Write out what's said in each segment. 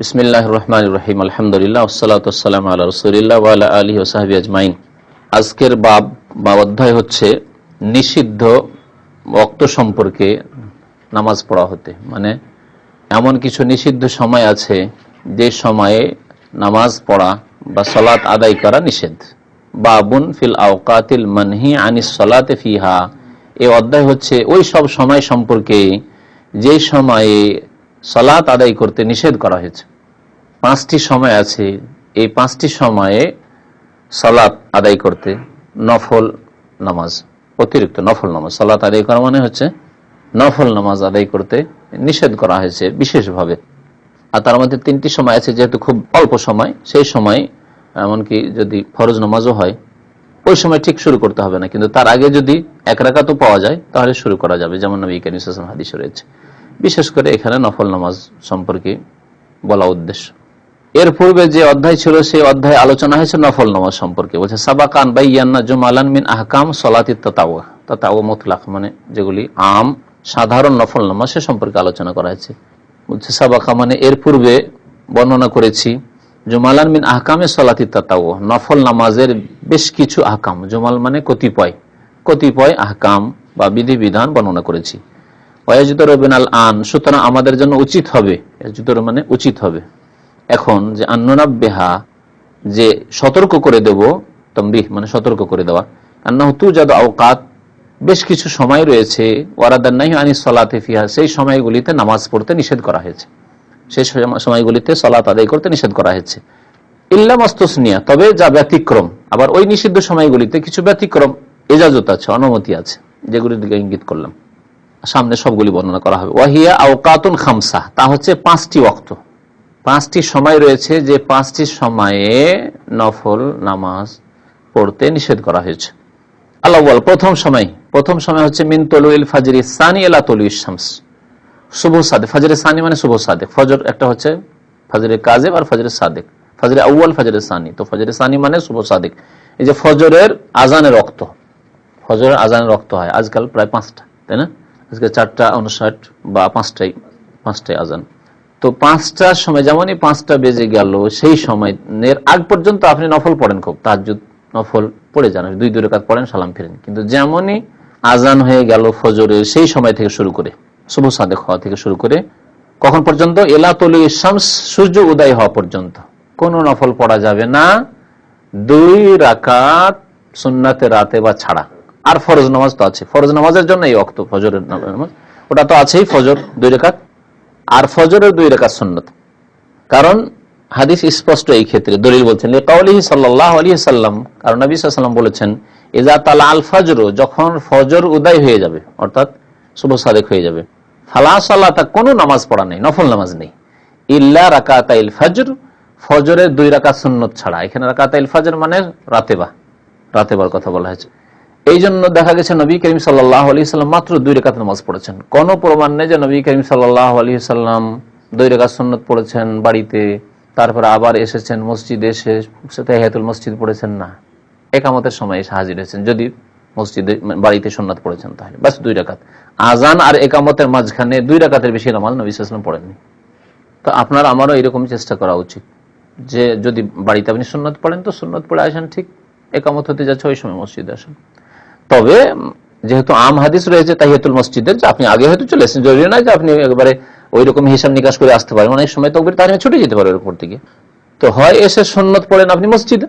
বিসমিল্লাহ রহমান রহিম আলহামদুলিল্লাহ ওসালাতাম আল্লাহ রসুলিল্লাহ ওয়ালা আলী ও ওসাহাবি আজমাইন। আজকের বাব বা অধ্যায় হচ্ছে নিষিদ্ধ বক্ত সম্পর্কে নামাজ পড়া হতে। মানে এমন কিছু নিষিদ্ধ সময় আছে যে সময়ে নামাজ পড়া বা সলাৎ আদায় করা নিষেধ। বাবুন ফিল আওকাতিল মানহি আনিস সলাতে ফিহা। এ অধ্যায় হচ্ছে ওই সব সময় সম্পর্কে যে সময়ে সলাৎ আদায় করতে নিষেধ করা হয়েছে। পাঁচটি সময় আছে। এই পাঁচটি সময়ে সলাৎ আদায় করতে নফল নামাজ, অতিরিক্ত নফল নামাজ। সালাত আদায় করা মানে হচ্ছে নফল নামাজ আদায় করতে নিষেধ করা হয়েছে বিশেষভাবে। আর তার মধ্যে তিনটি সময় আছে যেহেতু খুব অল্প সময়, সেই সময়, এমনকি যদি ফরজ নামাজও হয়, ওই সময় ঠিক শুরু করতে হবে না। কিন্তু তার আগে যদি এক রাকাতও পাওয়া যায়, তাহলে শুরু করা যাবে, যেমন নবী কানিস হাদিস রয়েছে। বিশেষ করে এখানে নফল নামাজ সম্পর্কে বলা উদ্দেশ্য। এর পূর্বে যে অধ্যায় ছিল, সেই অধ্যায় আলোচনা হয়েছে নফল নামাজ সম্পর্কে। বলছে, সাবাকান বাই ইয়ান্না জুমালান মিন আহকাম সলাতি তাতাওয়া। তাতাও মতলাক মানে যেগুলি আম, সাধারণ নফল নামাজ, সে সম্পর্কে আলোচনা করা হয়েছে। বলছে, সাবাকা মানে এর পূর্বে বর্ণনা করেছি, জুমালান মিন আহকামে সলাতি তাতাও নফল নামাজের বেশ কিছু আহকাম, জুমাল মানে কতিপয়। কতিপয় আহকাম বা বিধিবিধান বর্ণনা করেছি। আন সুতরাং আমাদের জন্য উচিত হবে মানে উচিত হবে। এখন যে আন্ননাব্বেহা, যে সতর্ক করে দেব তম্বিহ মানে সতর্ক করে দেওয়া আন্না তু যাদ আওকাত, বেশ কিছু সময় রয়েছে, ওয়ারাদান নাই আনি সলাতে ফিহা, সেই সময়গুলিতে নামাজ পড়তে নিষেধ করা হয়েছে। সেই সময়গুলিতে সলাত আদায় করতে নিষেধ করা হয়েছে। ইল্লা মস্তসনিয়া, তবে যা ব্যতিক্রম, আবার ওই নিষিদ্ধ সময়গুলিতে কিছু ব্যতিক্রম, এজাজত আছে, অনুমতি আছে, যেগুলির দিকে ইঙ্গিত করলাম। সামনে সবগুলি বর্ণনা করা হবে। ওয়াহিয়া আওকাতুন খামসা, তা হচ্ছে পাঁচটি অক্ত পাঁচটি সময় রয়েছে যে পাঁচটি সময়ে নফল নামাজ পড়তে নিষেধ করা হয়েছে। আল্লাহ প্রথম সময়। প্রথম সময় হচ্ছে মিন তলুইল ফাজরি সানি এলা তলু শামস। শুভ সাদেক, ফাজরে সানি মানে শুভ সাদেক। ফজর একটা হচ্ছে ফজরে কাজেব আর ফজরে সাদেক। ফজরে আউ্য়াল, ফজরে সানি। তো ফজরে সানি মানে শুভ সাদেক। এই যে ফজরের আজানের রক্ত। ফজরের আজানের রক্ত হয়। আজকাল প্রায় পাঁচটা, তাই না? আজকে চারটা উনষাট বা পাঁচটাই পাঁচটাই আজান। তো পাঁচটার সময়, যেমনই পাঁচটা বেজে গেল, সেই সময় আগ পর্যন্ত আপনি নফল পড়েন খুব। তাজ্জুদ নফল পড়ে যান, দুই দুই রেখাত পড়েন, সালাম ফিরেন। কিন্তু যেমনই আজান হয়ে গেল ফজরের সেই সময় থেকে শুরু করে, শুভ সাদেক হওয়া থেকে শুরু করে, কখন পর্যন্ত? এলাতলি শামস, সূর্য উদয় হওয়া পর্যন্ত। কোনো নফল পড়া যাবে না। দুই রাকাত সুন্নাতে রাতে বা ছাড়া। আর ফরজ নামাজ তো আছে। ফরজ নামাজের জন্য এই অক্ত ফজরের নামাজ। ওটা তো আছেই, ফজর দুই রেখাত। আর ফজরের দুই রেখাত সুন্নত। কারণ হাদিস স্পষ্ট এই ক্ষেত্রে। দলিল বলছেন সাল্লাম, কারণ নবী সাল্লাম বলেছেন এজা তালা আল ফজর যখন ফজর উদয় হয়ে যাবে, অর্থাৎ শুভ সাদেক হয়ে যাবে, ফালা সাল্লাহ তা কোনো নামাজ পড়া নেই, নফল নামাজ নেই। ইল্লা রাকাতাইল ফজর ফজরের দুই রাকাত সুন্নত ছাড়া। এখানে রাকাতাইল ফজর মানে রাতেবা। রাতেবার কথা বলা হয়েছে। এই জন্য দেখা গেছে নবী করিম সাল্লাহ আলী সাল্লাম মাত্র দুই রেখাত নামাজ পড়েছেন। কোন প্রমাণ নেই যে নবী করিম সাল্লাহ আলী সাল্লাম দুই রেখাত সন্ন্যত পড়েছেন বাড়িতে, তারপরে আবার এসেছেন মসজিদে এসে হেতুল মসজিদ পড়েছেন না। একামতের সময় এসে হাজির হয়েছেন। যদি মসজিদে বাড়িতে সন্ন্যত পড়েছেন তাহলে। বাস দুই রাকাত আজান আর একামতের মাঝখানে দুই রাকাতের বেশি নামাজ নবী সাল্লাম পড়েননি। তো আপনার আমারও এরকম চেষ্টা করা উচিত যে যদি বাড়িতে আপনি সুন্নত পড়েন তো সুন্নত পড়ে আসেন ঠিক। একামত হতে যাচ্ছে ওই সময় মসজিদে আসেন। তবে যেহেতু আম হাদিস রয়েছে তাহিয়াতুল মসজিদের, যে আপনি আগে হয়তো চলে এসেছেন জরুরি নয় যে আপনি একবারে ওই রকম হিসাব নিকাশ করে আসতে পারেন। অনেক সময় তো তাহলে ছুটে যেতে পারে ওর উপর থেকে তো হয় এসে সন্ন্যত পড়েন আপনি মসজিদে,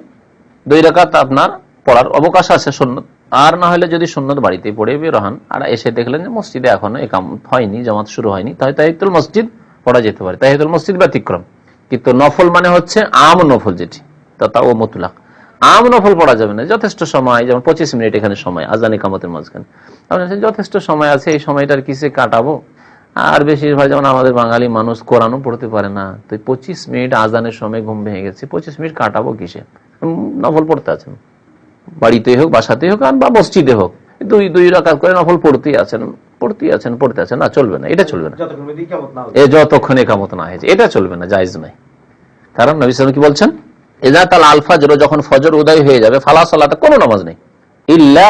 দুই রাকাত আপনার পড়ার অবকাশ আছে সন্ন্যত আর না হলে যদি সন্ন্যত বাড়িতে পড়ে বেরোহান আর এসে দেখলেন যে মসজিদে এখনও একাম হয়নি, জামাত শুরু হয়নি তাই তাহিতুল মসজিদ পড়া যেতে পারে। তাহিতুল মসজিদ ব্যতিক্রম। কিন্তু নফল মানে হচ্ছে আম নফল যেটি তা ও মতুলাক। আম নফল পড়া যাবে না। যথেষ্ট সময় যেমন পঁচিশ মিনিট এখানে সময় আজানি কামতের মাঝখানে। যথেষ্ট সময় আছে এই সময়টার কিসে কাটাবো? আর বেশিরভাগ যেমন আমাদের বাঙালি মানুষ কোরআনও পড়তে পারে না। তো পঁচিশ মিনিট আজানের সময় ঘুম ভেঙে গেছে। পঁচিশ মিনিট কাটাবো কিসে? নফল পড়তে আছেন। বাড়িতেই হোক বাসাতেই হোক আর বা মসজিদে হোক। দুই দুই রাকাত করে নফল পড়তেই আছেন পড়তেই আছেন পড়তে আছেন। না চলবে না এটা চলবে না। এ যতক্ষণ একামত না হয়েছে এটা চলবে না জায়জ নাই। কারণ নবী কি বলছেন? এজা তাল যখন ফজর উদয় হয়ে যাবে, ফালা কোনো নামাজ নেই। ইল্লা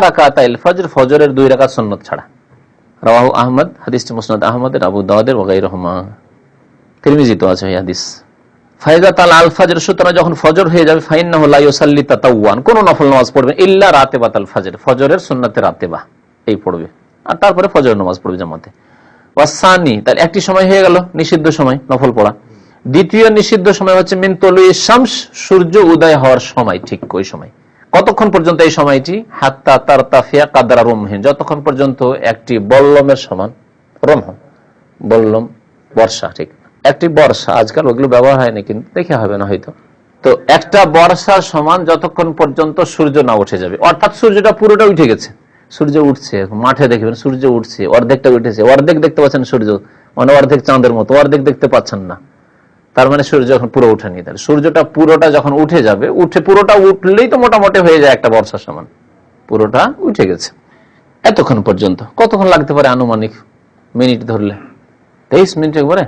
ফজর, ফজরের দুই রাকাত ছাড়া। রাহু আহমদ মুসনাদ আবু দাওয়াদের ওগাই রহমা তিরমিজি তো আছে হাদিস। ফাইজা তাল সুতরাং যখন ফজর হয়ে যাবে ফাইন না হল্লা ইউসাল্লি নফল নামাজ পড়বে ইল্লা রাতে বা তাল ফাজর, ফজরের সুন্নাতে রাতে বা এই পড়বে। আর তারপরে ফজর নামাজ পড়বে জামাতে। ওয়াসানি তাহলে একটি সময় হয়ে গেল, নিষিদ্ধ সময়, নফল পড়া। দ্বিতীয় নিষিদ্ধ সময় হচ্ছে মিন তলু শামস, সূর্য উদয় হওয়ার সময়, ঠিক ওই সময়। কতক্ষণ পর্যন্ত এই সময়টি? হাত্তা তার তাফিয়া কাদারা রমহীন। যতক্ষণ পর্যন্ত একটি বল্লমের সমান রমহ, বললম, বর্ষা, ঠিক। একটি বর্ষা, আজকাল ওগুলো ব্যবহার হয়নি, কিন্তু দেখে হবে না হয়তো। তো একটা বর্ষার সমান যতক্ষণ পর্যন্ত সূর্য না উঠে যাবে। অর্থাৎ সূর্যটা পুরোটা উঠে গেছে। সূর্য উঠছে, মাঠে দেখবেন সূর্য উঠছে, অর্ধেকটা উঠেছে। অর্ধেক দেখতে পাচ্ছেন সূর্য মানে অর্ধেক চাঁদের মতো, অর্ধেক দেখতে পাচ্ছেন না। তার মানে সূর্য যখন পুরো উঠেনি তাহলে। সূর্যটা পুরোটা যখন উঠে যাবে, উঠে পুরোটা উঠলেই তো মোটামুটি হয়ে যায় একটা বর্ষার সমান। পুরোটা উঠে গেছে। এতক্ষণ পর্যন্ত। কতক্ষণ লাগতে পারে আনুমানিক মিনিট ধরলে? তেইশ মিনিট একবারে?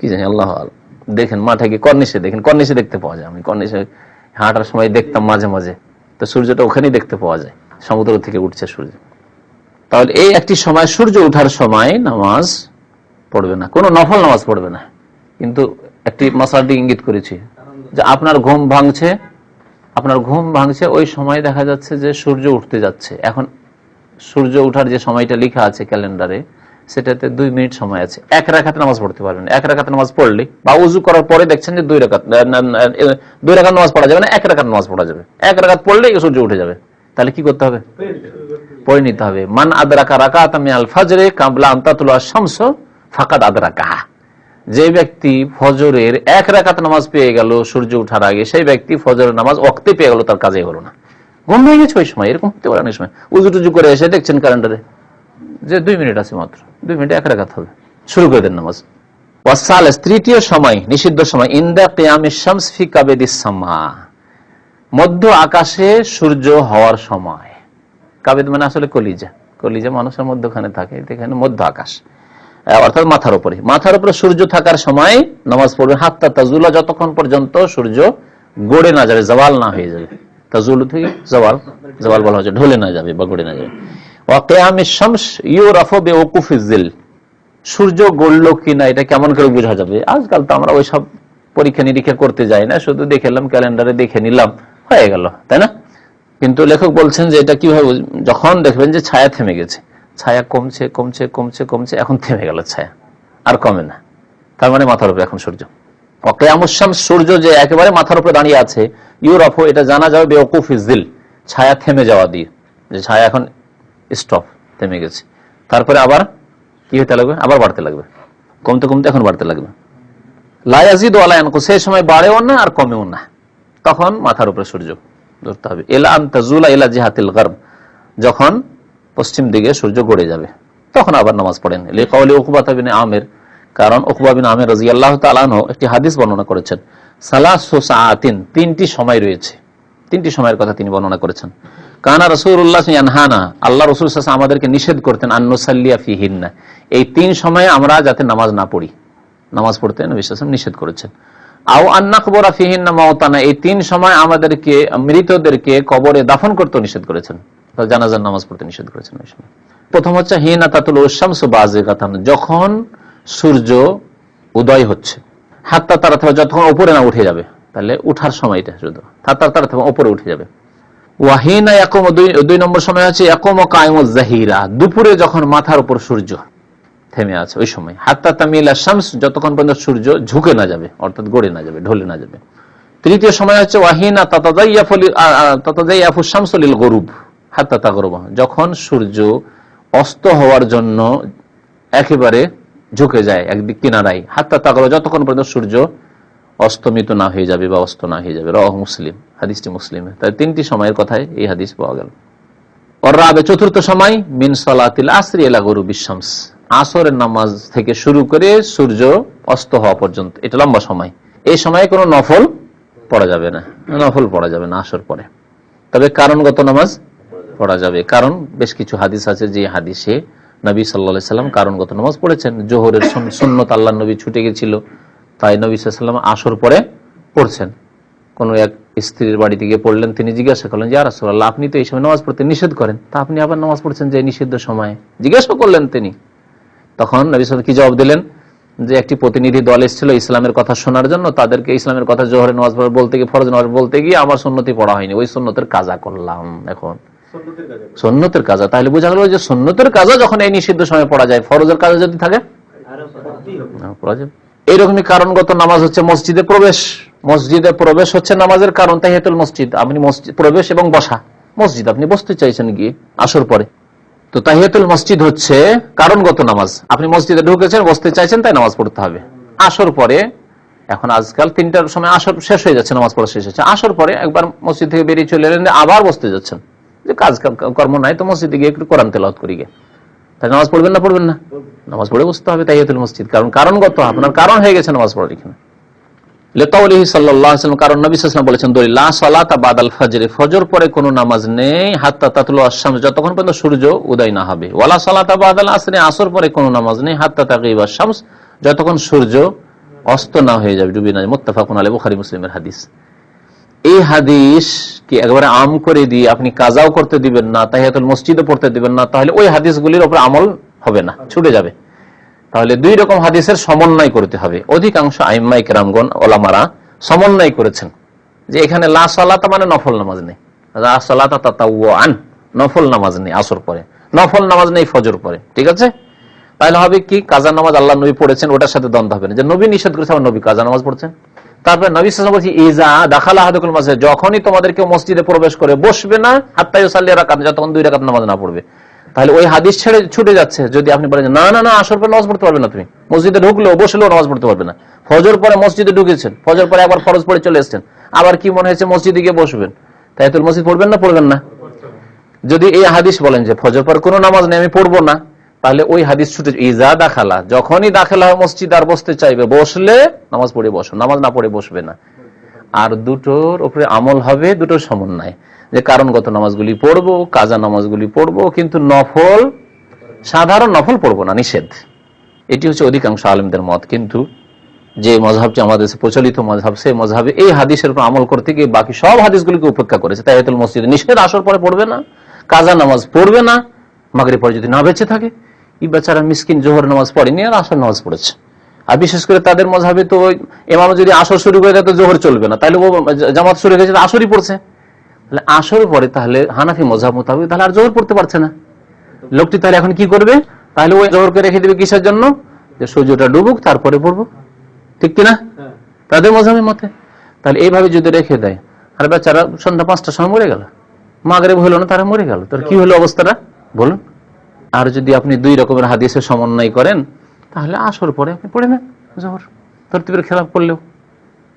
কি জানি, আল্লাহ। দেখেন মাঠে গিয়ে কর্নিশে দেখেন, কর্নিশে দেখতে পাওয়া যায়। আমি কর্নিশে হাঁটার সময় দেখতাম মাঝে মাঝে। তো সূর্যটা ওখানেই দেখতে পাওয়া যায়। সমুদ্র থেকে উঠছে সূর্য। তাহলে এই একটি সময় সূর্য ওঠার সময় নামাজ পড়বে না। কোনো নফল নামাজ পড়বে না। কিন্তু একটি মশালটি ইঙ্গিত করেছি যে আপনার ঘুম ভাঙছে, আপনার ঘুম ভাঙছে, ওই সময় দেখা যাচ্ছে যে সূর্য উঠতে যাচ্ছে। এখন সূর্য ওঠার যে সময়টা লেখা আছে ক্যালেন্ডারে, সেটাতে দুই মিনিট সময় আছে। এক রাখাতে নামাজ পড়তে পারবেন। এক রাখাতে নামাজ পড়লে বা উজু করার পরে দেখছেন যে দুই রাখাত দুই রাখাত নামাজ পড়া যাবে না, এক রাখাত নামাজ পড়া যাবে। এক রাখাত পড়লেই সূর্য উঠে যাবে। তাহলে কি করতে হবে? পড়ে নিতে হবে। মান আদরাকা রাকাত আমি আল ফাজরে কাবলা আন্তাতুল্লাহ শামস, ফাকাদ আদরাকা যে ব্যক্তি ফজরের এক রাকাত নামাজ পেয়ে গেল, সূর্য উঠার আগে, সেই ব্যক্তি ফজরের নামাজ অক্তে পেয়ে গেল, তার কাজে হলো না। ঘুম ভেঙে গেছে ওই সময়, এরকম হতে পারে অনেক সময়। উজু টুজু করে এসে দেখছেন ক্যালেন্ডারে যে দুই মিনিট আছে মাত্র, দুই মিনিটে এক রাকাত হবে। শুরু করে দেন নামাজ। ওয়াসালেস, তৃতীয় সময়, নিষিদ্ধ সময়, ইন্দা কেয়ামে শামস ফি কাবেদিস সামা। মধ্য আকাশে সূর্য হওয়ার সময়। কাবেদ মানে আসলে কলিজা। কলিজা মানুষের মধ্যখানে থাকে এখানে মধ্য আকাশ। অর্থাৎ মাথার উপরে। মাথার উপরে সূর্য থাকার সময় নামাজ পড়বে। হাত্তা তাজুলা, যতক্ষণ পর্যন্ত সূর্য গড়ে না যাবে, জওয়াল না হয়ে যাবে। তাজুল থেকে জওয়াল। জওয়াল বলা হচ্ছে, ঢলে না যাবে বা গড়ে না যাবে। সূর্য গড়লো কিনা, এটা কেমন করে বোঝা যাবে? আজকাল তো আমরা ওইসব পরীক্ষা নিরীক্ষা করতে যাই না, শুধু দেখে এলাম, ক্যালেন্ডারে দেখে নিলাম, হয়ে গেল, তাই না? কিন্তু লেখক বলছেন যে এটা কীভাবে, যখন দেখবেন যে ছায়া থেমে গেছে। ছায়া কমছে কমছে কমছে কমছে, এখন থেমে গেল ছায়া। আর কমে না। তার মানে মাথার উপরে এখন সূর্য। অকেয়ামুসাম সূর্য যে একেবারে মাথার উপরে দাঁড়িয়ে আছে ইউরোপ এটা জানা যাবে, বেওকুফ ইজিল ছায়া থেমে যাওয়া দিয়ে। যে ছায়া এখন স্টপ, থেমে গেছে। তারপরে আবার কি হতে লাগবে? আবার বাড়তে লাগবে। কমতে কমতে এখন বাড়তে লাগবে। লায়াজিদ আলায়ানকু সেই সময় বাড়েও না আর কমেও না। তখন মাথার উপরে সূর্য ধরতে হবে। এলা আন্তাজুলা এলা জিহাতিল গর্ব। যখন পশ্চিম দিকে সূর্য গড়ে যাবে। তখন আবার নামাজ পড়েন। লেখাউলি উকবাত বিন আমের, কারণ উকবা বিন আমের রাজি আল্লাহ তালানো একটি হাদিস বর্ণনা করেছেন। সালাসু সাআতিন, তিনটি সময় রয়েছে। তিনটি সময়ের কথা তিনি বর্ণনা করেছেন। কানা রসুল্লাহ আনহানা আল্লাহ রসুল আমাদেরকে নিষেধ করতেন, আন্নুসাল্লিয়া ফিহিন্না। এই তিন সময়ে আমরা যাতে নামাজ না পড়ি। নামাজ পড়তে আলাইহি নিষেধ করেছেন। আও আন্নাকবরা ফিহিন্না মাওতানা, এই তিন সময় আমাদেরকে, মৃতদেরকে কবরে দাফন করতে নিষেধ করেছেন। জানাজার নামাজ পড়তে নিষেধ করেছেন ওই সময়। প্রথম হচ্ছে, হিনা তাতুল শামসু বাজিগাতান যখন সূর্য উদয় হচ্ছে হাত্তা তারা থেকে যতক্ষণ উপরে না উঠে যাবে, তাহলে উঠার সময়টা শুধু। হাত্তা তারা থেকে উপরে উঠে যাবে। ওয়াহিনা একম দুই নম্বর সময় একম কায়ম জাহিরা, দুপুরে যখন মাথার উপর সূর্য থেমে আছে, ওই সময়। হাত্তা তামিলা শামস, যতক্ষণ পর্যন্ত সূর্য ঝুঁকে না যাবে, অর্থাৎ গড়ে না যাবে, ঢলে না যাবে। তৃতীয় সময় হচ্ছে ওয়াহিনা তাতাজাইয়াফু শামসলিল গরুব। হাত্তা তাগরব। যখন সূর্য অস্ত হওয়ার জন্য একেবারে ঝুঁকে যায়, একদিক কিনারায়, হাত্তা তাগর যতক্ষণ পর্যন্ত সূর্য অস্তমিত না হয়ে যাবে বা অস্ত না হয়ে যাবে। রহ মুসলিম, হাদিসটি মুসলিমে। তাই তিনটি সময়ের কথায় এই হাদিস পাওয়া গেল। রাবে চতুর্থ সময়, মিন সলাতিল আসরি এলা গরু বিশ্বামস আসরের নামাজ থেকে শুরু করে সূর্য অস্ত হওয়া পর্যন্ত, এটা লম্বা সময়। এই সময়ে কোনো নফল পড়া যাবে না। নফল পড়া যাবে না আসর পরে। তবে কারণগত নামাজ পড়া যাবে। কারণ বেশ কিছু হাদিস আছে যে হাদিসে নবী সাল্লা সাল্লাম কারণগত নামাজ পড়েছেন। জোহরের সুন্নত আল্লাহ নবী ছুটে গেছিল, তাই নবী সাল্লাম আসর পরে পড়ছেন। কোন এক স্ত্রীর বাড়িতে গিয়ে পড়লেন, তিনি জিজ্ঞাসা করলেন যে রাসুল্লাহ আপনি তো এই সময় নামাজ পড়তে নিষেধ করেন, তা আপনি আবার নামাজ পড়ছেন যে নিষিদ্ধ সময়ে? জিজ্ঞাসা করলেন তিনি। তখন নবী সাল্লাম কি জবাব দিলেন? যে একটি প্রতিনিধি দল এসেছিল ইসলামের কথা শোনার জন্য, তাদেরকে ইসলামের কথা জোহরে নামাজ বলতে গিয়ে, ফরজ নামাজ বলতে গিয়ে আমার সন্নতি পড়া হয়নি, ওই সন্ন্যতের কাজা করলাম এখন। সন্ন্যতের কাজা তাহলে বোঝা গেল যে সন্ন্যতের কাজা যখন এই নিষিদ্ধ সময় পড়া যায় ফরজের কাজা যদি থাকে? পড়া যাবে। এইরকমই কারণগত নামাজ হচ্ছে মসজিদে প্রবেশ। মসজিদে প্রবেশ হচ্ছে নামাজের কারণ তাহিয়াতুল মসজিদ। আপনি মসজিদ প্রবেশ এবং বসা। মসজিদ আপনি বসতে চাইছেন গিয়ে আসর পরে। তো তাহিয়াতুল মসজিদ হচ্ছে কারণগত নামাজ। আপনি মসজিদে ঢুকেছেন বসতে চাইছেন তাই নামাজ পড়তে হবে। আসর পরে এখন আজকাল তিনটার সময় আসর শেষ হয়ে যাচ্ছে নামাজ পড়া শেষ হচ্ছে। আসর পরে একবার মসজিদ থেকে বেরিয়ে চলে এলেন আবার বসতে যাচ্ছেন। যে কাজ কর্ম নাই তো মসজিদে গিয়ে একটু কোরআন তেলাওয়াত করি গিয়ে তাই নামাজ পড়বেন না পড়বেন না? নামাজ পড়ে বসতে হবে তাইয়াতুল মসজিদ। কারণ কারণগত, আপনার কারণ হয়ে গেছে নামাজ পড়ার এখানে। নেই যতক্ষণ পর্যন্ত সূর্য উদয় না হবে। ওয়ালা পরে কোনো নামাজ নেই যতক্ষণ সূর্য অস্ত না হয়ে যাবে, ডুবে না আলাইহি বুখারী মুসলিমের হাদিস। এই হাদিস কি একবারে আম করে দিয়ে আপনি কাজাও করতে দিবেন না, তাহিয়াতুল মসজিদে পড়তে দিবেন না, তাহলে ওই হাদিসগুলির উপর আমল হবে না, ছুটে যাবে। তাহলে দুই রকম হাদিসের সমন্বয় করতে হবে। অধিকাংশ আইম্মাই কেরামগণ ওলামারা সমন্বয় করেছেন যে এখানে লা সালাতা মানে নফল নামাজ নেই। তাতাওয়ান নফল নামাজ নেই আসর পরে। নফল নামাজ নেই ফজর পরে, ঠিক আছে? তাহলে হবে কি, কাজা নামাজ আল্লাহ নবী পড়েছেন, ওটার সাথে দ্বন্দ্ব হবে না। যে নবী নিষেধ করেছে আমার নবী কাজা নামাজ পড়ছেন। তারপরে নবী সাল্লাল্লাহু বলছি, ইজা দাখালা আহাদুকুল মাসজিদ। যখনই তোমাদের কেউ মসজিদে প্রবেশ করে বসবে না, হাত্তা ইউসাল্লি রাকাত, যতক্ষণ দুই রাকাত নামাজ না পড়বে। তাহলে ওই হাদিস ছেড়ে ছুটে যাচ্ছে, যদি আপনি বলেন না না না, আসর পরে নামাজ পড়তে পারবে না তুমি। মসজিদে ঢুকলেও বসলেও নামাজ পড়তে পারবে না। ফজর পরে মসজিদে ঢুকেছেন, ফজর পরে একবার ফরজ পড়ে চলে এসেছেন। আবার কি মনে হয়েছে মসজিদে গিয়ে বসবেন? তাই তো মসজিদ পড়বেন না পড়বেন না। যদি এই হাদিস বলেন যে, ফজর পর কোনো নামাজ নেই, আমি পড়ব না। তাহলে ওই হাদিস ছুটে ইজা দাখালা, যখনই দাখালা হয় মসজিদ আর বসতে চাইবে, বসলে নামাজ পড়ে বসো, নামাজ না পড়ে বসবে না। আর দুটোর উপরে আমল হবে, দুটোর সমন্বয়। যে কারণগত নামাজগুলি পড়ব, কাজা নামাজগুলি পড়ব, কিন্তু নফল, সাধারণ নফল পড়ব না, নিষেধ। এটি হচ্ছে অধিকাংশ আলেমদের মত, কিন্তু যে মজহাবটি আমাদের প্রচলিত মজহাব, সেই মজহাবে এই হাদিসের উপর আমল করতে গিয়ে বাকি সব হাদিসগুলিকে উপেক্ষা করেছে। তাইতুল মসজিদে নিষেধ আসর পরে পড়বে না, কাজা নামাজ পড়বে না মাগরি পরে যদি না বেঁচে থাকে বেচারা মিসকিন জোহর নামাজ পড়েনি আর আসর নামাজ পড়েছে। আর বিশেষ করে তাদের মজাবে তো এমাম যদি আসর শুরু করে দেয় তো জোহর চলবে না। তাহলে ও জামাত শুরু হয়েছে আসরই পড়ছে। তাহলে আসর পরে তাহলে হানাফি মজাব মোতাবেক তাহলে আর জোহর পড়তে পারছে না। লোকটি তাহলে এখন কি করবে? তাহলে ওই জোহরকে রেখে দিবে কিসের জন্য? যে সূর্যটা ডুবুক তারপরে পড়ব। ঠিক কিনা? তাদের মজাবের মতে। তাহলে এইভাবে যদি রেখে দেয় আর বেচারা সন্ধ্যা পাঁচটার সময় মরে গেল। মাগরে হলো না তারা মরে গেল। তোর কি হলো অবস্থাটা? বলুন। আর যদি আপনি দুই রকমের হাদিসের সমন্বয় করেন তাহলে আসর পরে আপনি পড়ে নেন জোহর। তরতিবের খেলাফ করলেও।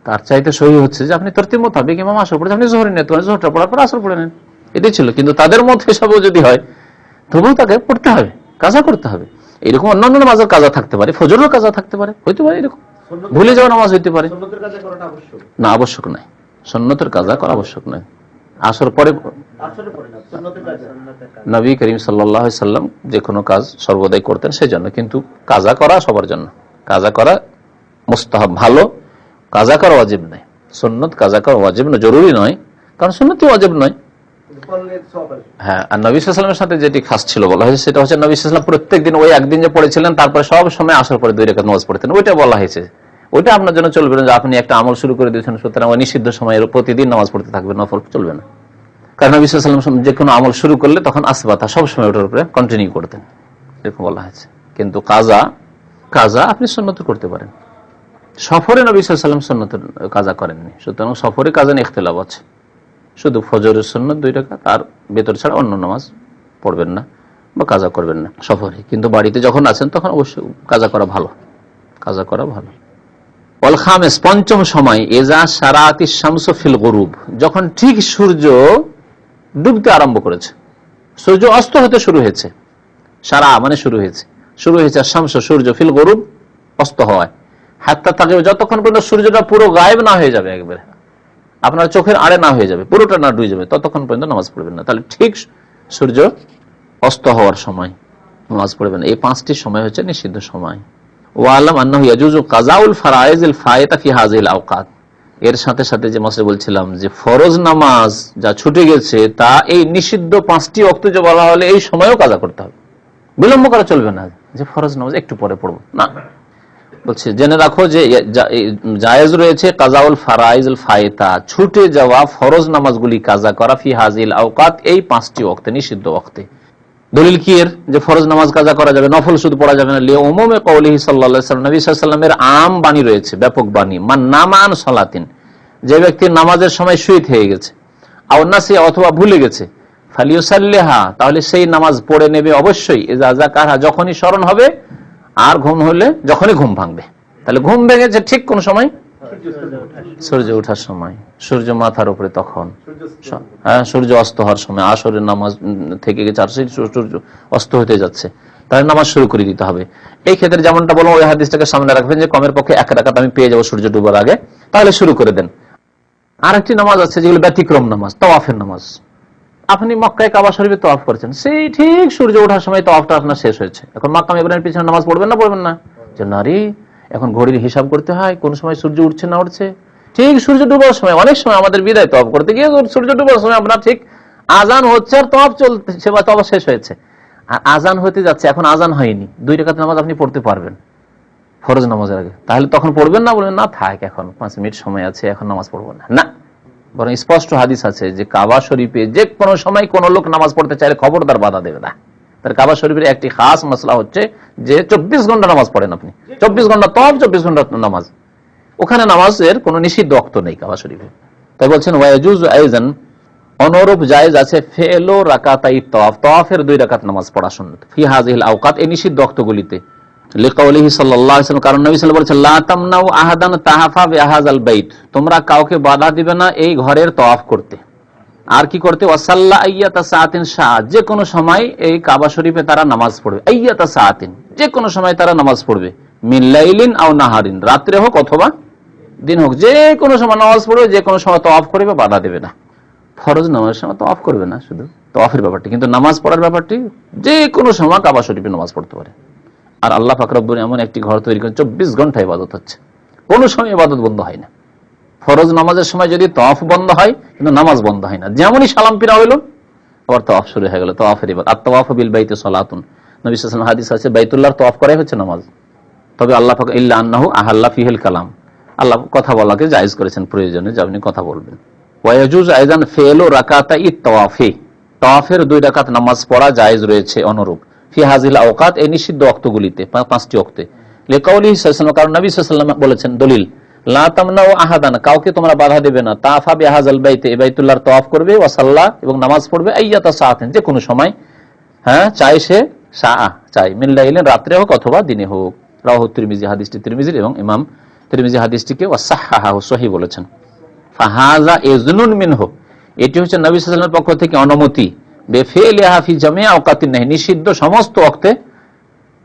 তার চাইতে সহি হচ্ছে যে আপনি তরতিব মোতাবেক ইমাম আসর পড়ে আপনি জোহর নেন জোহরটা পড়ার পর আসর পড়ে নেন। এটাই ছিল। কিন্তু তাদের মত হিসাবেও যদি হয় তবুও তাকে পড়তে হবে কাজা করতে হবে। এরকম অন্যান্য নামাজের কাজা থাকতে পারে ফজরেরও কাজা থাকতে পারে হইতে পারে এরকম। ভুলে যাওয়া নামাজ হইতে পারে। না আবশ্যক নাই সন্ন্যতের কাজা করা আবশ্যক নয়। আসর পরে নবী করিম সাল্লাহ সাল্লাম যে কোনো কাজ সর্বদাই করতেন সেই জন্য কিন্তু কাজা করা সবার জন্য। কাজা করা মুস্তাহাব ভালো কাজা করা ওয়াজিব নয়। সন্ন্যত কাজা করা ওয়াজিব নয় জরুরি নয় কারণ সন্ন্যতি ওয়াজিব নয়। হ্যাঁ আর নবী সাল্লামের সাথে যেটি খাস ছিল বলা হয়েছে সেটা হচ্ছে নবী সাল্লাম প্রত্যেক দিন ওই একদিন যে পড়েছিলেন তারপরে সব সময় আসার পরে দুই রেখা নামাজ পড়তেন ওইটা বলা হয়েছে। ওইটা আপনার জন্য চলবে না যে আপনি একটা আমল শুরু করে দিয়েছেন, সুতরাং নিষিদ্ধ সময়ের প্রতিদিন নামাজ পড়তে থাকবে, নফল চলবে না। কারণ নবী সাল্লাম যে কোনো আমল শুরু করলে তখন আসবাতা সবসময় ওটার উপরে কন্টিনিউ করতেন। এরকম বলা হয়েছে। কিন্তু কাজা কাজা আপনি সন্ন্যত করতে পারেন। সফরে নবী সাল্লাম সন্ন্যত কাজা করেননি। সুতরাং সফরে কাজা নিয়ে ইখতলাফ আছে। শুধু ফজরের সন্ন্যত দুই টাকা তার ভেতর ছাড়া অন্য নামাজ পড়বেন না বা কাজা করবেন না সফরে। কিন্তু বাড়িতে যখন আছেন তখন অবশ্যই কাজা করা ভালো। কাজা করা ভালো। অল খামেস পঞ্চম সময়, এজা সারাতি শামস ফিল গরুব। যখন ঠিক সূর্য ডুবতে আরম্ভ করেছে। সূর্য অস্ত হতে শুরু হয়েছে। সারা মানে শুরু হয়েছে। শুরু হয়েছে শামস, সূর্য ফিল গরুব, অস্ত হওয়ায় হাতটা থাকে যতক্ষণ পর্যন্ত সূর্যটা পুরো গায়েব না হয়ে যাবে একবারে, আপনার চোখের আড়ে না হয়ে যাবে, পুরোটা না ডুবে যাবে, ততক্ষণ পর্যন্ত নামাজ পড়বেন না। তাহলে ঠিক সূর্য অস্ত হওয়ার সময় নামাজ পড়বেন। এই পাঁচটি সময় হচ্ছে নিষিদ্ধ সময়। ওয়ালাম আন্নাহু ইয়াজুজু কাজাউল ফারাইজিল ফায়েতা ফি আওকাত। এর সাথে সাথে যে মাসে বলছিলাম যে ফরজ নামাজ যা ছুটে গেছে, তা এই নিষিদ্ধ পাঁচটি অক্ত যে বলা হলে এই সময়ও কাজা করতে হবে। বিলম্ব করা চলবে না। যে ফরজ নামাজ একটু পরে পড়ব। না। বলছে, জেনে রাখো যে জায়েজ রয়েছে কাজাউল ফারাইজুল ফায়তা। ছুটে যাওয়া ফরজ নামাজগুলি কাজা করা ফি হাজিল আওকাত এই পাঁচটি ওক্তে নিষিদ্ধ ওক্তে দলিল কি এর? যে ফরজ নামাজ কাজা করা যাবে, নফল শুধু পড়া যাবে না। লিয়ে ওমমে কৌলিহি নবী সাল্লামের আম বাণী রয়েছে, ব্যাপক বাণী। মান নামান সলাতিন, যে ব্যক্তি নামাজের সময় শুয়ে থেকে গেছে আউনাসি অথবা ভুলে গেছে তাহলে সেই নামাজ পড়ে নেবে অবশ্যই। যখনই স্মরণ হবে, আর ঘুম হলে যখনই ঘুম ভাঙবে। তাহলে ঘুম ভেঙেছে ঠিক কোন সময়? সূর্য ওঠার সময়। সূর্য মাথার উপরে তখন। হ্যাঁ সূর্য অস্ত হওয়ার সময়। আসরের নামাজ থেকে গেছে আর সূর্য অস্ত হতে যাচ্ছে। তাহলে নামাজ শুরু করে দিতে হবে। এই ক্ষেত্রে যেমনটা বলব ওই হাদিসটাকে সামনে রাখবেন যে কমের পক্ষে এক রাখাত আমি পেয়ে যাব সূর্য ডুবার আগে। তাহলে শুরু করে দেন। আর একটি নামাজ আছে যেগুলো ব্যতিক্রম নামাজ তওয়াফের নামাজ। আপনি মক্কায় কাবা শরীফে তওয়াফ করেছেন সেই ঠিক সূর্য ওঠার সময় তওয়াফটা আপনার শেষ হয়েছে। এখন মাক্কাম ইব্রাহিমের পিছনে নামাজ পড়বেন না পড়বেন না। যে নারী এখন ঘড়ির হিসাব করতে হয়, কোন সময় সূর্য উঠছে না উঠছে। ঠিক, সূর্য ডুবার সময়, অনেক সময় আমাদের বিদায় তওয়াফ করতে গিয়ে সূর্য ডুবার সময় আপনার ঠিক আজান হচ্ছে আর তওয়াফ চলছে বা তওয়াফ শেষ হয়েছে। আর আজান হতে যাচ্ছে, এখন আজান হয়নি। দুই রেখাত নামাজ আপনি পড়তে পারবেন, ফরজ নামাজের আগে। তাহলে তখন পড়বেন না, বলবেন, না, থাক এখন, পাঁচ মিনিট সময় আছে, এখন নামাজ পড়ব না। না। বরং স্পষ্ট হাদিস আছে যে, কাবা শরীফে যে কোনো সময় কোন লোক নামাজ পড়তে চাইলে খবরদার বাধা দেবে না। তার কাবা শরীফের একটি খাস মশলা হচ্ছে যে চব্বিশ ঘণ্টা নামাজ পড়েন আপনি। চব্বিশ ঘণ্টা তব চব্বিশ ঘণ্টা নামাজ। ওখানে নামাজের কোনো নিষিদ্ধ অক্ত নেই কাবা শরীফে। তাই বলছেন ওয়াজুজ আইজান অনুরূপ জায়েজ আছে ফেলো রাকাতাই তওয়াফ তওয়াফের দুই রাকাত নামাজ পড়া সুন্নত। ফি হাজিহিল আওকাত, এই নিষিদ্ধ অক্তগুলিতে। কারণ তাহাফা তোমরা কাউকে বাধা দিবে না এই ঘরের তওয়াফ করতে। আর কি করতে? ওয়াসাল্লা আইয়াতা সাআতিন শাহ যে কোনো সময় এই কাবা শরীফে তারা নামাজ পড়বে। আইয়াতা সাআতিন। যে কোনো সময় তারা নামাজ পড়বে। মিন লাইলিন আও নাহারিন। রাত্রে হোক অথবা দিন হোক যে কোনো সময় নামাজ পড়বে যে কোনো সময় তওয়াফ করবে বাধা দেবে না। ফরজ নামাজের সময় তো অফ করবে না শুধু। তো অফের ব্যাপারটি। কিন্তু নামাজ পড়ার ব্যাপারটি যে কোনো সময় কাবা শরীফে নামাজ পড়তে পারে। আর আল্লাহ ফাকরাবুর এমন একটি ঘর তৈরি করে চব্বিশ ঘণ্টা ইবাদত হচ্ছে। কোনো সময় ইবাদত বন্ধ হয় না। ফরজ নামাজের সময় যদি তফ বন্ধ হয়, কিন্তু নামাজ বন্ধ হয় না। যেমনই সালাম ফিরা হইল আবার তফ শুরু হয়ে গেল তফের ইবাদ আর তওয়াফ বিল বাইতে সলাতুন। নবী হাদিস আছে, বাইতুল্লাহর তওয়াফ করাই হচ্ছে নামাজ। তবে আল্লাহ ইল্লা আন্নাহু আহাল্লা ফিহিল কালাম। আল্লাহ কথা বলাকে জায়েজ করেছেন প্রয়োজনে, যে আপনি কথা বলবেন। ওয়াজুজ ফেলো রাকাতা ই দুই রাকাত নামাজ পড়া জায়েজ রয়েছে অনুরূপ। ফি হাজিল আওকাত, এই নিষিদ্ধ অক্তগুলিতে পাঁচটি অক্তে। লেকাউলি কারণ নবী সাল্লাম বলেছেন, দলিল লা তামনাউ আহাদান, কাউকে তোমরা বাধা দেবে না। তাফা বিহাজাল বাইতে বাইতুল্লাহর তওয়াফ করবে, ওয়া সাল্লাহ এবং নামাজ পড়বে, আইয়াতা সাআতিন, যে কোনো সময়। হ্যাঁ চাই সে শাহ চাই মিল্লাইলেন রাত্রে হোক অথবা দিনে হোক। রাহ তিরমিজি, হাদিসটি তিরমিজির এবং ইমাম তিরমিজি হাদিসটিকে ওয়াসাহা সহি বলেছেন। ফাহাজা এজনুন মিনহ, এটি হচ্ছে নবী সাল্লামের পক্ষ থেকে অনুমতি। বেফেল হাফি জামিয়া অকাতিন নাহি, নিষিদ্ধ সমস্ত অক্তে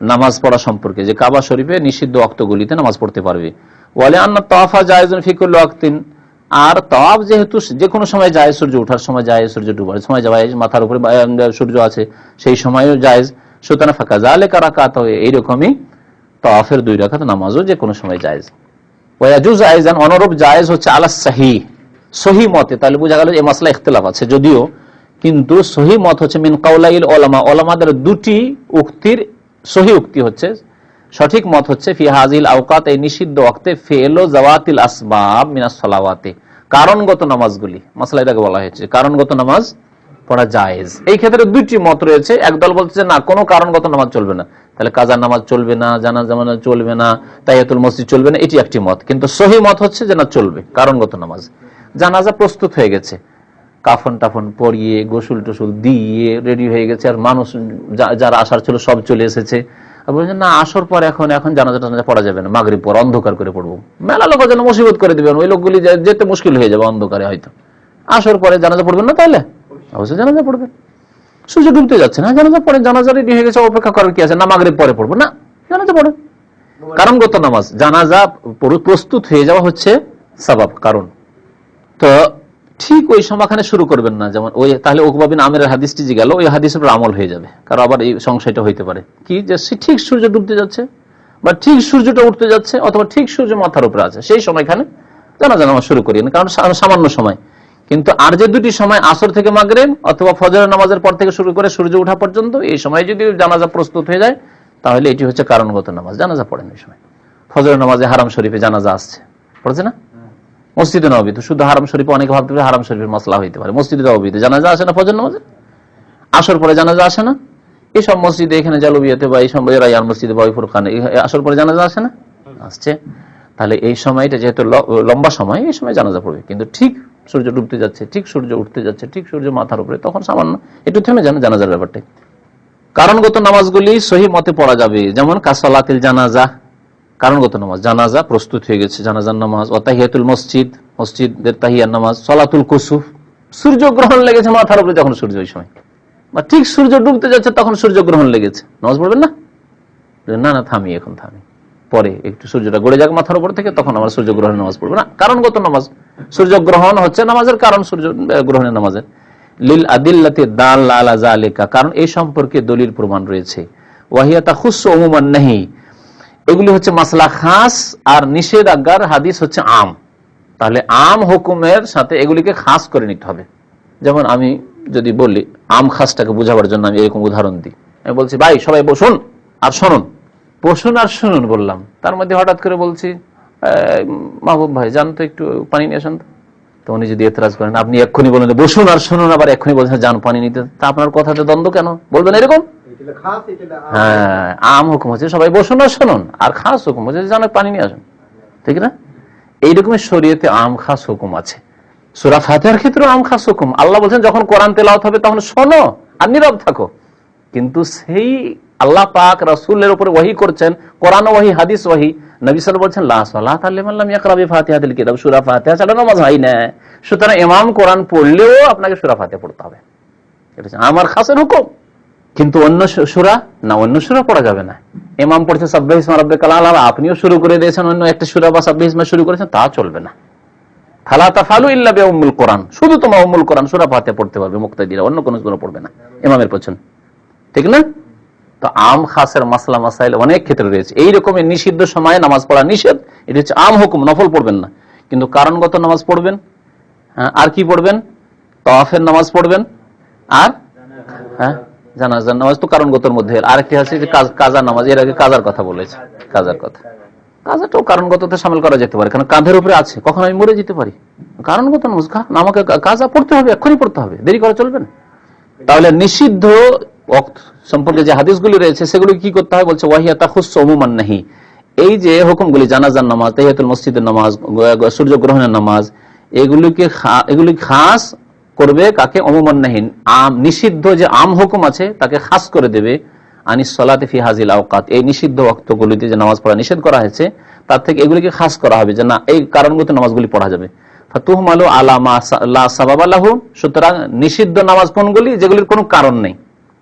নামাজ পড়া সম্পর্কে। যে কাবা শরীফে নিষিদ্ধ অক্তগুলিতে নামাজ পড়তে পারবে। বলে আন্না তফা ফিকুল আর যেহেতু যে কোনো সময় যায় সূর্য ওঠার সময় যায় সূর্য ডুবার সময় যায় মাথার উপরে সূর্য আছে, সেই সময়ও সুতরাং ফাঁকা জালে কারা কাত হয়ে এইরকমই দুই রাখাত নামাজও যে কোনো সময় অনুরূপ জায়েজ হচ্ছে আলা সাহি, সহি মতে। তাহলে বোঝা গেল এই ইখতলাফ আছে যদিও, কিন্তু সহি মত হচ্ছে মিন কাউলাইল ওলামা ওলামাদের দুটি উক্তির সহি উক্তি হচ্ছে সঠিক মত হচ্ছে, ফি হাজিল আওকাত, এই নিষিদ্ধ ওয়াক্তে ফেলো জাওয়াতিল আসবাব মিনাস সালাওয়াতে, কারণগত নামাজগুলি। মাসলা এটাকে বলা হয়েছে, কারণগত নামাজ পড়া জায়েজ। এই ক্ষেত্রে দুইটি মত রয়েছে, একদল বলছে না, কোনো কারণগত নামাজ চলবে না। তাহলে কাজার নামাজ চলবে না জানা জামানা চলবে না, তাইয়াতুল মসজিদ চলবে না, এটি একটি মত। কিন্তু সহি মত হচ্ছে যে, না, চলবে, কারণগত নামাজ। জানাজা প্রস্তুত হয়ে গেছে। কাফন টাফন পরিয়ে গোসল টোসুল দিয়ে রেডি হয়ে গেছে, আর মানুষ যারা আসার ছিল সব চলে এসেছে। বলছেন না আসর পর এখন এখন জানাজা টানাজা পড়া যাবে না। মাগরিব পর অন্ধকার করে পড়ব। মেলা লোক যেন মুসিবত করে দিবেন ওই লোকগুলি যেতে মুশকিল হয়ে যাবে অন্ধকারে হয়তো। আসর পরে জানাজা পড়বেন না তাহলে? অবশ্যই জানাজা পড়বেন। সূর্য ডুবতে যাচ্ছে না? জানাজা পড়ে জানাজা রেডি হয়ে গেছে অপেক্ষা করার কি আছে? না মাগরিব পরে পড়ব। না জানাজা পড়ে। কারণগত নামাজ। জানাজা পুরো প্রস্তুত হয়ে যাওয়া হচ্ছে সাবাব কারণ। তো ঠিক ওই সময়খানে শুরু করবেন না। যেমন ওই তাহলে ওকবাবিন আমের হাদিসটি যে গেল, ওই হাদিসের উপর আমল হয়ে যাবে। কারণ আবার এই সংশয়টা হইতে পারে। কি? যে ঠিক সূর্য ডুবতে যাচ্ছে, বা ঠিক সূর্যটা উঠতে যাচ্ছে, অথবা ঠিক সূর্য মাথার উপরে আছে। সেই সময়খানে জানা জানা শুরু করি না কারণ সামান্য সময়। কিন্তু আর যে দুটি সময়, আসর থেকে মাগরেন অথবা ফজরের নামাজের পর থেকে শুরু করে সূর্য ওঠা পর্যন্ত, এই সময় যদি জানাজা প্রস্তুত হয়ে যায়, তাহলে এটি হচ্ছে কারণগত নামাজ। জানাজা পড়েন এই সময়। ফজর নামাজে হারাম শরীফে জানাজা আসছে। পড়েছে না? মসজিদে নবী তো শুধু হারাম শরীফে অনেকে ভাবতে পারে হারাম শরীফের মশলা হইতে পারে। মসজিদে নবীতে। জানাজা আসে না ফজর নামাজে? আসর পরে জানাজা আসে না? এইসব মসজিদে এখানে জালুবিয়াতে বা এই সব রায়ার মসজিদে বা খানে আসর পরে জানাজা আসে না? আসছে। তাহলে এই সময়টা যেহেতু লম্বা সময়, এই সময় জানাজা পড়বে। কিন্তু ঠিক সূর্য ডুবতে যাচ্ছে, ঠিক সূর্য উঠতে যাচ্ছে, ঠিক সূর্য মাথার উপরে, তখন সামান্য একটু থেমে যান জানাজার ব্যাপারটা কারণগত নামাজগুলি সহি মতে পড়া যাবে। যেমন কাসালাতিল জানাজা কারণগত নামাজ, জানাজা প্রস্তুত হয়ে গেছে, জানাজার নামাজ অতাহিয়াতুল মসজিদ, মসজিদের তাহিয়ার নামাজ, সলাতুল কুসুফ সূর্য গ্রহণ লেগেছে মাথার উপরে যখন সূর্য ওই সময়। বা ঠিক সূর্য ডুবতে যাচ্ছে তখন সূর্য গ্রহণ লেগেছে। নামাজ পড়বেন না? না না, থামি, এখন থামি। পরে একটু সূর্যটা গড়ে যাক মাথার উপর থেকে, তখন আমার সূর্য গ্রহণের নামাজ পড়ব। না, কারণগত নামাজ। সূর্য গ্রহণ হচ্ছে নামাজের কারণ, সূর্য গ্রহণের নামাজের। লিল আদিল্লাতে দাল আলা জালেকা কারণ এই সম্পর্কে দলিল প্রমাণ রয়েছে। ওয়াহিয়াতা খুস ওমুমান নাহি এগুলি হচ্ছে মাসলা খাস আর নিষেধাজ্ঞার হাদিস হচ্ছে আম। তাহলে আম হুকুমের সাথে এগুলিকে খাস করে নিতে হবে। যেমন আমি যদি বলি আম খাসটাকে বোঝাবার জন্য আমি এরকম উদাহরণ দিই। আমি বলছি ভাই সবাই বসুন আর শুনুন। বসুন আর শুনুন বললাম। তার মধ্যে হঠাৎ করে বলছি "এই, মাহবুব ভাই যান তো একটু পানি নিয়ে আসেন তো।" উনি যদি এতরাজ করেন আপনি এক্ষুনি বলেন বসুন আর শুনুন। আবার এক্ষুনি বলছেন যান পানি নিতে। তা আপনার কথাতে দ্বন্দ্ব কেন? বলবেন এরকম? হ্যাঁ আম হুকুম হচ্ছে, সবাই বসুন আর শুনুন, আর খাস হুকুম হচ্ছে জানো পানি নিয়ে আসুন, ঠিক না? এইরকমের শরীয়তে আম খাস হুকুম আছে। সুরা ফাতেহার ক্ষেত্রে আম খাস হুকুম। আল্লাহ বলছেন, যখন কোরআন তেলাওয়াত হবে, তখন শোনো আর নীরব থাকো। কিন্তু সেই আল্লাহ পাক রাসূলের উপরে ওয়াহি করছেন, কোরআন ওয়াহি, হাদিস ওয়াহি, নবী সাল্লাল্লাহু বলছেন, লা সালাত লিমান লাম ইয়াকরা বিফাতিহাতিল কিতাব, সূরা ফাতিহা ছাড়া নামাজ হয় না। সুতরাং ইমাম কোরআন পড়লেও আপনাকে সূরা ফাতিহা পড়তে হবে। এটা আমার খাসের হুকুম। কিন্তু অন্য সুরা? না অন্য সুরা পড়া যাবে না। এমাম পড়ছে সাব্বিহ ইসমা রাব্বিকাল আলা আপনিও শুরু করে দিয়েছেন অন্য একটা সুরা বা সাব্বিহ ইসমা শুরু করেছেন তা চলবে না। ফালা শুধু তো আম অনেক ক্ষেত্রে রয়েছে। নিষিদ্ধ সময়ে নামাজ পড়া নিষেধ এটা হচ্ছে আম হুকুম নফল পড়বেন না। কিন্তু কারণগত নামাজ পড়বেন হ্যাঁ, আর কি পড়বেন? তওয়াফের নামাজ পড়বেন আর হ্যাঁ জানাজার নামাজ তো কারণগতর মধ্যে আরেকটি আছে যে কাজ- কাজা নামাজ, এর আগে কাজার কথা বলেছে, কাজার কথা। কাজাটাও কারণগততে সামিল করা যেতে পারে কারণ কাঁধের উপরে আছে, কখন আমি মরে যেতে পারি। কারণগত নামাজ আমাকে কাজা পড়তে হবে, এক্ষুনি পড়তে হবে, দেরি করা চলবে না। তাহলে নিষিদ্ধ সম্পর্কে যে হাদিসগুলি রয়েছে, সেগুলি কি করতে হয় বলছে, ওয়াহিয়া নাহি। এই যে হুকুমগুলি জানাজার নামাজ, তাহিয়াতুল মসজিদের নামাজ সূর্যগ্রহণের নামাজ, এগুলিকে এগুলি খাস করবে, কাকে? অমুমান নাহিন আম, নিষিদ্ধ যে আম হুকুম আছে, তাকে খাস করে দেবে। আনিস সলাতে ফি হাজিল আওকাত। এই নিষিদ্ধ ওয়াক্তগুলিতে যে নামাজ পড়া নিষেধ করা হয়েছে, তার থেকে এগুলিকে খাস করা হবে যে না, এই কারণগত নামাজগুলি পড়া যাবে। ফাতুহমালু আলা মা সা- লা সাবাবা সুতরাং নিষিদ্ধ নামাজ কোনগুলি? যেগুলির কোনো কারণ নেই।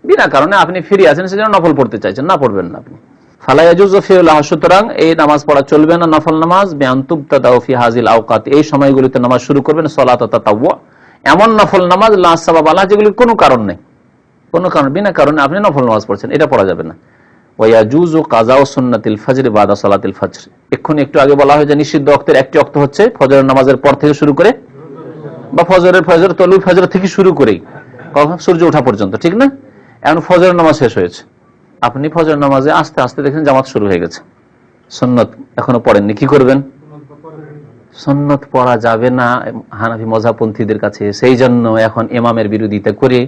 বিনা কারণে আপনি ফিরে আছেন, সেজন্য নফল পড়তে চাইছেন। না পড়বেন না আপনি। সুতরাং এই নামাজ পড়া চলবে না, নফল নামাজ। বেআন্তুবতাদাউ ফি হাজিল আওকাত। এই সময়গুলিতে নামাজ শুরু করবেন, সলাত তাতাওয়া। এমন নফল নামাজ, লা সাবাব আলাহ যেগুলির কোনো কারণ নেই। কোনো কারণ, বিনা কারণে আপনি নফল নামাজ পড়ছেন, এটা পড়া যাবে না। ওয়াজুজু কাজাও সুন্নাতিল ফজর বাদা সালাতিল ফজর। এক্ষুনি একটু আগে বলা হয় যে নিষিদ্ধ অক্তের একটি অক্ত হচ্ছে ফজরের নামাজের পর থেকে শুরু করে, বা ফজরের ফজর তলু ফজর থেকে শুরু করেই। সূর্য ওঠা পর্যন্ত, ঠিক না? এখন ফজরের নামাজ শেষ হয়েছে। আপনি ফজর নামাজে আস্তে আস্তে দেখেন জামাত শুরু হয়ে গেছে। সন্ন্যত এখনও পড়েননি, কি করবেন? সন্ন্যত পড়া যাবে না হানাফি মজাপন্থীদের কাছে। সেই জন্য এখন ইমামের বিরোধিতা করে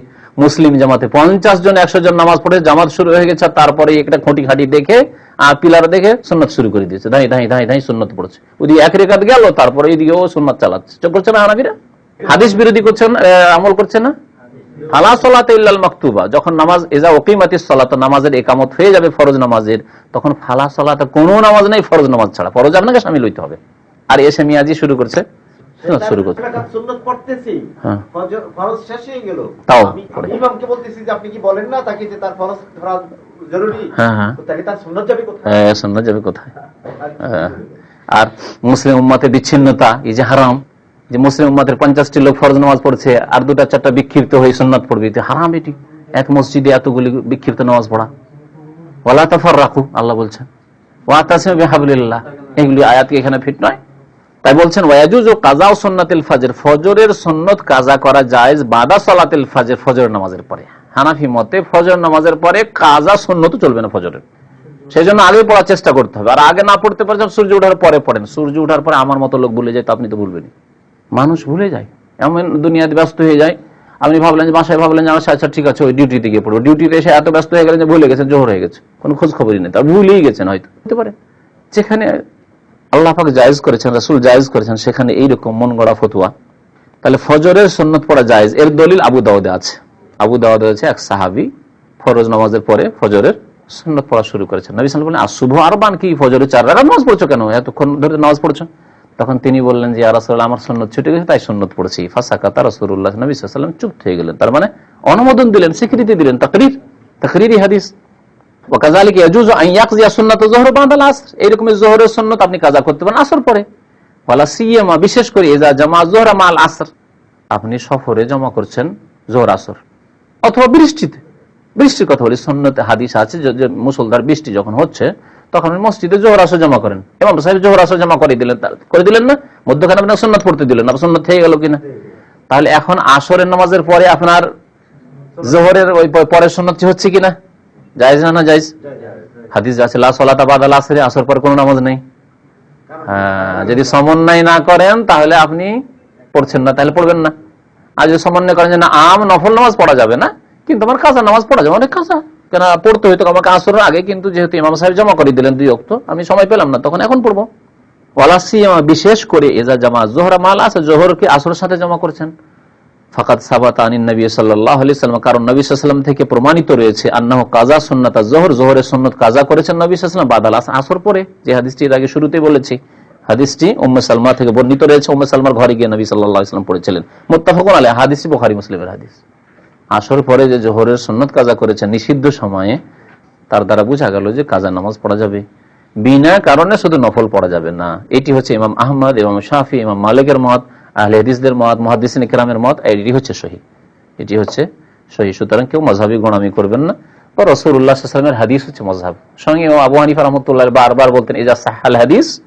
মুসলিম জামাতে পঞ্চাশ জন, একশো জন নামাজ পড়ে জামাত শুরু হয়ে গেছে তারপরে একটা খুঁটি খাটি দেখে, আর পিলার দেখে সুন্নত শুরু করে দিয়েছে। ধাই ধাই ধাই ধাই সুন্নত পড়ছে। ওদিকে এক রেখাত গেল, তারপরে এদিকে ও সুন্নত চালাচ্ছে। চোখ করছে না হানাফিরা? হাদিস বিরোধী করছেন আমল করছে না? ফালা সলাতে ইল্লাল মাকতুবা। যখন নামাজ, এজা ওকিমাতিস সলাত, নামাজের একামত হয়ে যাবে ফরজ নামাজের, তখন ফালা সলাতে কোনো নামাজ নেই, ফরজ নামাজ ছাড়া। ফরজ আপনাকে সামিল হইতে হবে। আর এসে মিয়াজি শুরু করছে। শুরু করছে। সুন্নত পড়তেছি। ফজর- ফরজ শেষ গেল। তাও আমি পড়ে। আমি ইমামকে বলতেছি যে আপনি কি বলেন না তাকে যে তার ফরজ ধরা জরুরি? হ্যাঁ। তো তাহলে তার সুন্নত যাবে কোথায়? হ্যাঁ, সুন্নত যাবে কোথায়। আর মুসলিম উম্মাতের বিচ্ছিন্নতা এই যে হারাম যে মুসলিম উম্মাতের পঞ্চাশটি লোক ফরজ নামাজ পড়ছে আর দুটা চারটা বিক্ষিপ্ত হয়ে সুন্নাত পড়বে হারাম এটি। এক মসজিদে এতগুলি বিক্ষিপ্ত নামাজ পড়া। ওয়ালা তাফার রাখু আল্লাহ বলছেন। ওয়াতাসিম বিহাবলিল্লাহ। এগুলি আয়াতকে এখানে ফিট নয়। তাই বলছেন ওয়াজুজ ও কাজা ও সন্নাতিল ফাজর ফজরের সন্নত কাজা করা জায়েজ বাদা সলাতিল ফাজর ফজর নামাজের পরে। হানাফি মতে ফজর নামাজের পরে কাজা সন্নত চলবে না ফজরের। সেই জন্য আগে পড়ার চেষ্টা করতে হবে। আর আগে না পড়তে পারছেন সূর্য ওঠার পরে পড়েন। সূর্য ওঠার পরে আমার মতো লোক ভুলে যায়, তো আপনি তো ভুলবেন মানুষ ভুলে যায়। এমন দুনিয়াতে ব্যস্ত হয়ে যায়। আপনি ভাবলেন যে বাসায় ভাবলেন যে আচ্ছা আচ্ছা ঠিক আছে, ওই ডিউটিতে গিয়ে পড়ব। ডিউটিতে এসে এত ব্যস্ত হয়ে গেলেন যে ভুলে গেছেন, জোহর হয়ে গেছে। কোনো খোঁজ খবরই নেই তার ভুলেই গেছেন হয়তো। হতে পারে। যেখানে আল্লাহ পাক জায়েজ করেছেন, রাসুল জায়েজ করেছেন, সেখানে এইরকম মন গড়া ফতুয়া। তাহলে ফজরের সন্ন্যত পড়া জায়েজ। এর দলিল আবু দাউদে আছে। আবু দাউদে আছে এক সাহাবি ফরজ নামাজের পরে ফজরের সন্ন্যত পড়া শুরু করেছেন। নবী সাল বলেন শুভ আর বান কি ফজরের চার রাখা নামাজ পড়ছো কেন? এতক্ষণ ধরে নামাজ পড়ছো? তখন তিনি বললেন যে রাসুল আমার সন্ন্যত ছুটে গেছে, তাই সন্ন্যত পড়েছি। ফাঁসাকা তার রসুল্লাহ নবী সাল্লাম চুপ হয়ে গেলেন। তার মানে অনুমোদন দিলেন, স্বীকৃতি দিলেন, তাকরির। তকরিরি হাদিস। ওয়াকাযালিকা ইয়াজুজু আন বাদাল আসর এরকম সুন্নাত আপনি কাজা করতে পারেন আসর পরে। ওয়ালা সিয়ামা বিশেষ করে ইজা জামা মাল আসর আপনি সফরে জমা করছেন আসর। অথবা বৃষ্টিতে। বৃষ্টির কথা বলি হাদিস আছে যে মুসলধার বৃষ্টি যখন হচ্ছে, তখন মসজিদে জোহর আসর জমা করেন। এবং সাহেব জোহর আসর জমা করে দিলেন করে দিলেন না? মধ্যখানে আপনার সন্ন্যত পড়তে দিলেন, আপনার সন্ন্যত থেকে গেল কিনা? তাহলে এখন আসরের নামাজের পরে আপনার জোহরের ওই পরের সন্ন্যত হচ্ছে কিনা? জায়েজ না না জায়েজ হাদিস আছে লা সলাতা বাদাল আসরে আসর পর কোনো নামাজ নেই। হ্যাঁ, যদি সমন্বয় না করেন তাহলে আপনি পড়ছেন না তাহলে পড়বেন না। আর যদি সমন্বয় করেন যে না আম নফল নামাজ পড়া যাবে না কিন্তু আমার কাঁচা নামাজ পড়া যাবে অনেক কাঁচা কেন পড়তে হইতো আমাকে আসরের আগে কিন্তু যেহেতু ইমাম সাহেব জমা করে দিলেন দুই অক্ত আমি সময় পেলাম না তখন এখন পড়ব। ওয়ালাসিয়ামা বিশেষ করে এজা জামা জোহরা মাল আছে জোহরকে আসরের সাথে জমা করছেন। ফাকাত সাবাত আনিন নবী সাল্লাহ আলি সাল্লাম কারণ নবী সাল্লাম থেকে প্রমাণিত রয়েছে আন্নাহ কাজা সুন্নাতা জোহর, জোহরের সুন্নত কাজা করেছেন নবী সাল্লাম বাদাল আস- আসর পরে, যে হাদিসটি আগে শুরুতেই বলেছি। হাদিসটি উম্মে সালমা থেকে বর্ণিত রয়েছে, উম্মে সালমার ঘরে গিয়ে নবী সাল্লাহ ইসলাম পড়েছিলেন। মোত্তাফাকুন আলাই হাদিসটি বোখারি মুসলিমের হাদিস। আসর পরে যে জোহরের সুন্নত কাজা করেছেন, নিষিদ্ধ সময়ে তার দ্বারা বোঝা গেল যে কাজা নামাজ পড়া যাবে। বিনা কারণে শুধু নফল পড়া যাবে না। এটি হচ্ছে ইমাম আহমদ, ইমাম শাফি, ইমাম মালিকের মত। আহলে হাদিসদের মত মহাদিসিন ইকরামের মত, এটি হচ্ছে সহি। এটি হচ্ছে সহি। সুতরাং কেউ মজাবি গোনামি করবেন না। বা রসুল্লাহ সাল্লামের হাদিস হচ্ছে মজাব সঙ্গে আবু হানিফা রহমতুল্লাহ বারবার বলতেন এজা সাহাল হাদিস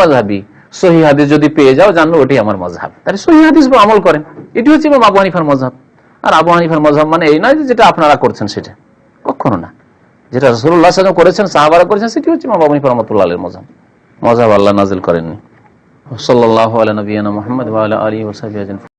মাজহাবি সহি হাদিস যদি পেয়ে যাও জানলো ওটি আমার মজহাব তাহলে সহি হাদিস আমল করেন। এটি হচ্ছে ইমাম আবু হানিফার মজহাব আর আবু হানিফার মজহাব মানে এই নয় যেটা আপনারা করছেন সেটা। কখনো না। যেটা রসুল্লাহ সাল্লাম করেছেন, সাহাবারা করেছেন, সেটি হচ্ছে আবু হানিফা রহমতুল্লাহ আলের মজহাব মজহাব আল্লাহ নাজিল করেননি। সাল্লাল্লাহু আলা নবিয়ানা মুহাম্মদ ওয়া আলা আলিহি ওয়া সাহবিহি আজমাইন